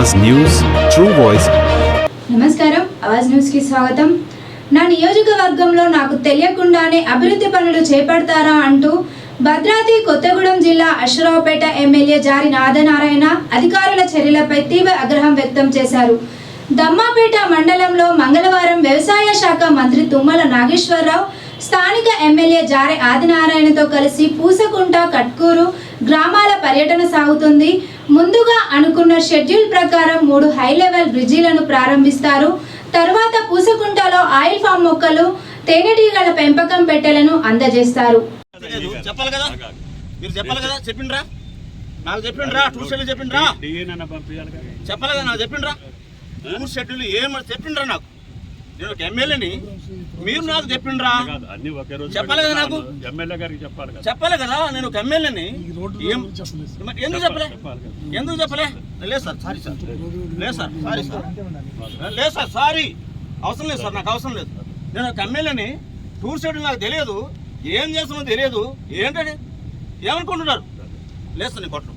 అవాజ్ news true voice. నమస్కారం అవాజ్ న్యూస్కి స్వాగతం. నా నియోజకవర్గంలో నాకు తెలియకుండానే అభివృద్ధి పనులు చేపడతారా అంటూ భద్రాద్రి కొత్తగూడెం జిల్లా అశ్వరావుపేట ఎమ్మెల్యే జారి నాదనారాయణ అధికారుల చర్యలపై తీవ్ర ఆగ్రహం వ్యక్తం చేశారు. దమ్మాపేట మండలంలో మంగళవారం వ్యవసాయ శాఖ మంత్రి తుమ్మల నాగేశ్వరరావు స్థానిక ఎమ్మెల్యే జారి ఆదినారాయణతో కలిసి పూసకుంట కట్కూరు గ్రామాల పర్యటన సాగుతుంది. ముందుగా అనుకున్న షెడ్యూల్ ప్రకారం మూడు హై లెవెల్ బ్రిడ్జిలను ప్రారంభిస్తారు. తరువాత పూసకుంటలో ఆయిల్ ఫామ్ మొక్కలు తేనెటీగల పెంపకం పెట్టెలను అందజేస్తారు. చెప్పాలి కదా? మీరు చెప్పాలి కదా? చెప్పిండ్రా? నాకు చెప్పిండ్రా? Tour schedule చెప్పిండ్రా? చెప్పాలి కదా? నాకు చెప్పిండ్రా? టూర్ షెడ్యూల్ ఏం చెప్పిండ్రా నాకు? నేను ఒక ఎమ్మెల్యేని. మీరు నాకు చెప్పిండ్రా. కాదు, అన్ని ఒకే రోజు చెప్పాలి కదా నాకు? ఎమ్మెల్యే గారికి చెప్పాలి కదా. చెప్పాలి కదా నేను ఒక ఎమ్మెల్యేని. ఎందుకు చెప్పలే? ఎందుకు చెప్పలే? లేదు సార్ సారీ సార్. లేదు సార్ సారీ సార్. లేదు సార్ సారీ. అవసరం లేదు సార్ నాకు అవసరం లేదు. నేను ఒక ఎమ్మెల్యేని టూర్ షెడ్యూల్ నాకు తెలియదు. ఏం చేస్తున్నో తెలియదు. ఏంటండి ఏమనుకుంటున్నారు? లేదు సార్ నేను కొట్టను.